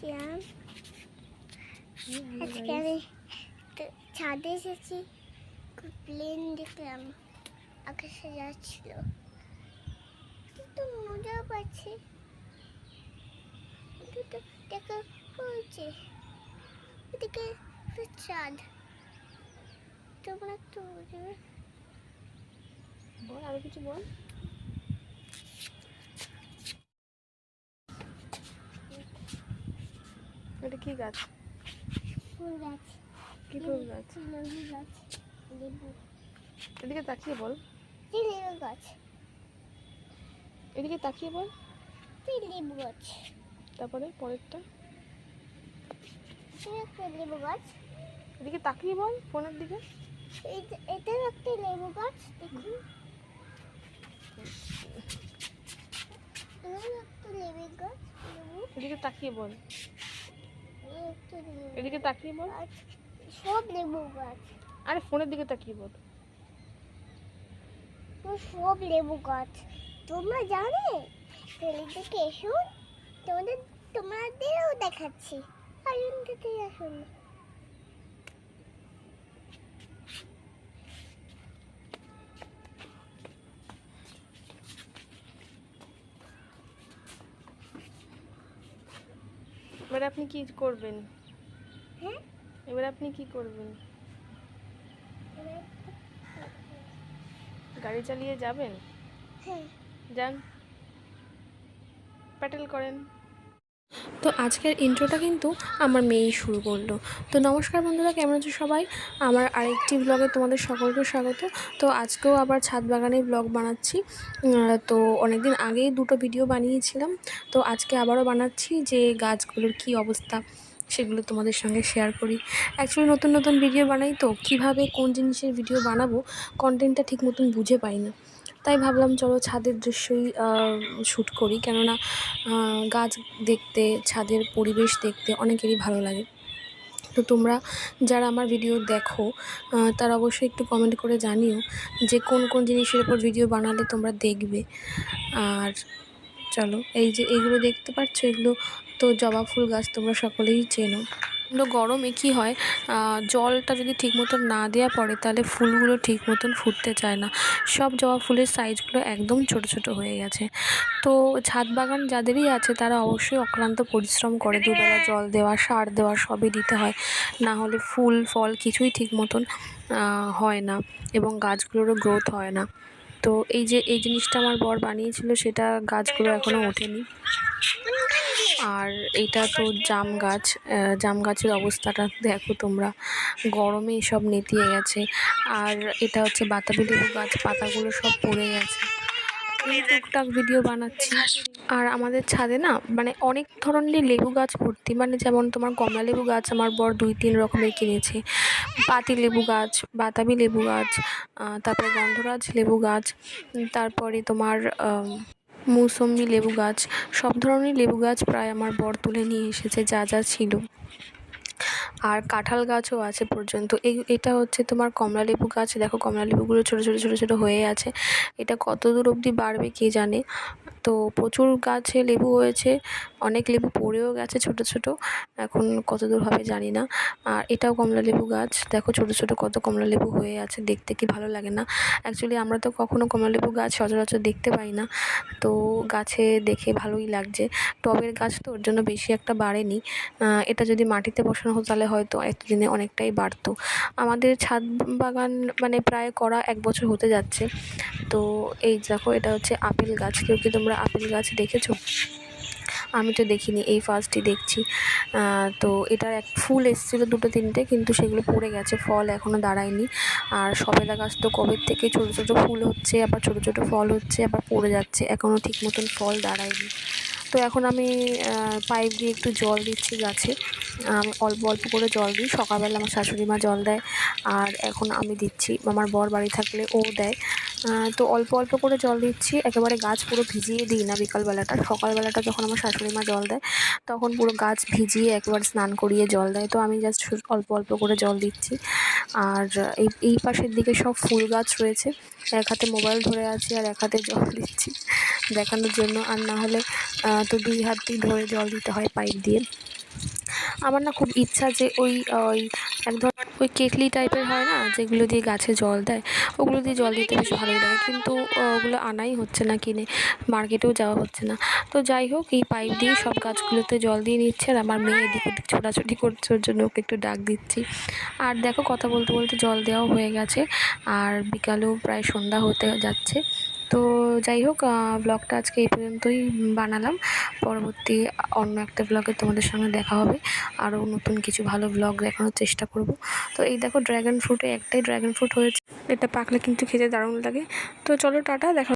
শ্যাম আজকে আমি তো- ছাদে এসেছি প্লেন দেখলাম আকাশে যাচ্ছিল কিন্তু মজা পাচ্ছি। কিন্তু দেখো হয়েছে এদিকে চাঁদ। তোমরা বুঝবে বল আরও কিছু বল। এটা কি গাছ? ফুল গাছ কি ফুল গাছ? লেবু গাছ লেবু এদিকে তাকিয়ে বল। লেবু গাছ এদিকে তাকিয়ে বল। লেবু গাছ তারপরে পরেরটা? এটা লেবু গাছ এদিকে তাকিয়ে বল ফোনের দিকে। এটাও একটা লেবু গাছ দেখুন একটা লেবু গাছ এদিকে তাকিয়ে বল। এদিকে তাকিয়ে বল। সব লেবু গাছ। আরে ফোনের দিকে তাকিয়ে বল। তো সব লেবু গাছ। তোমরা জানে? তাহলে থেকে এসো। তোমাদের তোমাদেরও দেখাচ্ছি। আসুন থেকে আসুন। এবার আপনি কি করবেন? এবার আপনি কি করবেন? গাড়ি চালিয়ে যাবেন? হ্যাঁ। যান। প্যাটেল করেন। তো আজকের ইন্ট্রোটা কিন্তু আমার মেয়েই শুরু করল। তো নমস্কার বন্ধুরা কেমন আছো সবাই? আমার আরেকটি ব্লগে তোমাদের সকলকে স্বাগত। তো আজকেও আবার ছাদ বাগানের ব্লগ বানাচ্ছি। তো অনেকদিন আগেই দুটো ভিডিও বানিয়েছিলাম। তো আজকে আবারও বানাচ্ছি যে গাছগুলোর কি অবস্থা। সেগুলো তোমাদের সঙ্গে শেয়ার করি। অ্যাকচুয়ালি নতুন নতুন ভিডিও বানাই তো, কীভাবে কোন জিনিসের ভিডিও বানাবো কন্টেন্টটা ঠিক মতন বুঝে পাই না। তাই ভাবলাম চলো ছাদের দৃশ্যই শ্যুট করি। কেননা গাছ দেখতে, ছাদের পরিবেশ দেখতে অনেকেরই ভালো লাগে। তো তোমরা যারা আমার ভিডিও দেখো তারা অবশ্যই একটু কমেন্ট করে জানিও যে কোন কোন জিনিসের উপর ভিডিও বানালে তোমরা দেখবে। আর চলো, এই যে এইগুলো দেখতে পাচ্ছ এগুলো তো জবা ফুল গাছ তোমরা সকলেই চেনো। কিন্তু গরমে কী হয় জলটা যদি ঠিক মতন না দেওয়া পড়ে, তাহলে ফুলগুলো ঠিক মতন ফুটতে চায় না। সব জবা ফুলের সাইজগুলো একদম ছোট ছোট হয়ে গেছে। তো ছাদ বাগান যাদেরই আছে, তারা অবশ্যই অক্লান্ত পরিশ্রম করে। দুবেলা জল দেওয়া, সার দেওয়া সবই দিতে হয়। না হলে ফুল, ফল কিছুই ঠিক মতন হয় না এবং গাছগুলোরও গ্রোথ হয় না। তো এই যে এই জিনিসটা আমার বর বানিয়েছিল, সেটা গাছগুলো এখনও ওঠেনি। আর এটা তো জাম গাছ জাম গাছের অবস্থাটা দেখো তোমরা। গরমে সব নেতিয়ে গেছে। আর এটা হচ্ছে বাতাবি লেবু গাছ, পাতাগুলো সব পড়ে গেছে। এই টুকটাক ভিডিও বানাচ্ছি। আর আমাদের ছাদে না মানে অনেক ধরনের লেবু গাছ ভর্তি। মানে যেমন তোমার কমলা লেবু গাছ আমার বর দুই তিন রকমের কিনেছে। পাতি লেবু গাছ বাতাবি লেবু গাছ তারপরে গন্ধরাজ লেবু গাছ তারপরে তোমার মৌসম্বি লেবু গাছ সব ধরনের লেবু গাছ প্রায় আমার বর তুলে নিয়ে এসেছে যা যা ছিল। আর কাঁঠাল গাছও আছে পর্যন্ত। এই, এটা হচ্ছে তোমার কমলা লেবু গাছ। দেখো কমলা লেবুগুলো ছোটো ছোটো ছোটো ছোটো হয়ে আছে। এটা কত দূর অবধি বাড়বে কে জানে? তো প্রচুর গাছে লেবু হয়েছে, অনেক লেবু পড়েও গেছে ছোট ছোট। এখন কত দূর হবে জানি না। আর এটাও কমলা লেবু গাছ। দেখো ছোট ছোট কত কমলা লেবু হয়ে আছে, দেখতে কি ভালো লাগে না। অ্যাকচুয়ালি আমরা তো কখনো কমলা লেবু গাছ সচরাচর দেখতে পাই না। তো গাছে দেখে ভালোই লাগছে। টবের গাছ তো ওর জন্য বেশি একটা বাড়েনি। এটা যদি মাটিতে বসানো হতো তাহলে হয়তো এতদিনে অনেকটাই বাড়তো। আমাদের ছাদ বাগান মানে প্রায় করা এক বছর হতে যাচ্ছে। তো এই দেখো, এটা হচ্ছে আপেল গাছ। কেউ কি তোমরা আপেল গাছ দেখেছ? আমি তো দেখিনি, এই ফার্স্টই দেখছি। তো এটার এক ফুল এসেছিল দুটো তিনটে, কিন্তু সেগুলো পড়ে গেছে, ফল এখনও দাঁড়ায়নি। আর সবেদা গাছ তো কবে থেকে ছোটো ছোটো ফুল হচ্ছে, আবার ছোটো ছোটো ফল হচ্ছে, আবার পড়ে যাচ্ছে এখনও ঠিক মতন ফল দাঁড়ায়নি। তো এখন আমি পাইপ দিয়ে একটু জল দিচ্ছি গাছে। আমি, অল্প অল্প করে জল দিই। সকালবেলা আমার শাশুড়ি মা জল দেয়। আর এখন আমি দিচ্ছি, আমার বর বাড়ি থাকলে ও দেয়। তো অল্প অল্প করে জল দিচ্ছি। একেবারে গাছ পুরো ভিজিয়ে দিই না বিকালবেলাটা। সকালবেলাটা যখন আমার শাশুড়ি মা জল দেয়, তখন পুরো গাছ ভিজিয়ে একবার স্নান করিয়ে জল দেয়। তো আমি জাস্ট অল্প অল্প করে জল দিচ্ছি। আর এই এই পাশের দিকে সব ফুল গাছ রয়েছে। এক হাতে মোবাইল ধরে আছি আর এক হাতে জল দিচ্ছি। দেখানোর জন্য। আর না হলে তো দুই হাতই ধরে জল দিতে হয় পাইপ দিয়ে। আমার না খুব ইচ্ছা যে ওই ওই এক ধর ওই কেটলি টাইপের হয় না, যেগুলো দিয়ে গাছে জল দেয়, ওগুলো দিয়ে জল দিতে বেশ ভালোই লাগে। কিন্তু ওগুলো আনাই হচ্ছে না কিনে, মার্কেটেও যাওয়া হচ্ছে না। তো যাই হোক, এই পাইপ দিয়ে সব গাছগুলোতে জল দিয়ে নিচ্ছে আর আমার মেয়ে এদিক ওদিক ছোটাছুটি করছে, ওর জন্য ওকে একটু ডাক দিচ্ছি। আর দেখো, কথা বলতে বলতে জল দেওয়াও হয়ে গেছে, আর বিকালেও প্রায় সন্ধ্যা হতে যাচ্ছে। তো যাই হোক ব্লগটা আজকে এই পর্যন্তই বানালাম। পরবর্তী অন্য একটা ব্লগে তোমাদের সঙ্গে দেখা হবে। আরও নতুন কিছু ভালো ব্লগ দেখানোর চেষ্টা করব। তো এই দেখো ড্র্যাগন ফ্রুটে একটাই ড্র্যাগন ফ্রুট হয়েছে। এটা পাকলে কিন্তু খেতে দারুণ লাগে। তো চলো টাটা, দেখা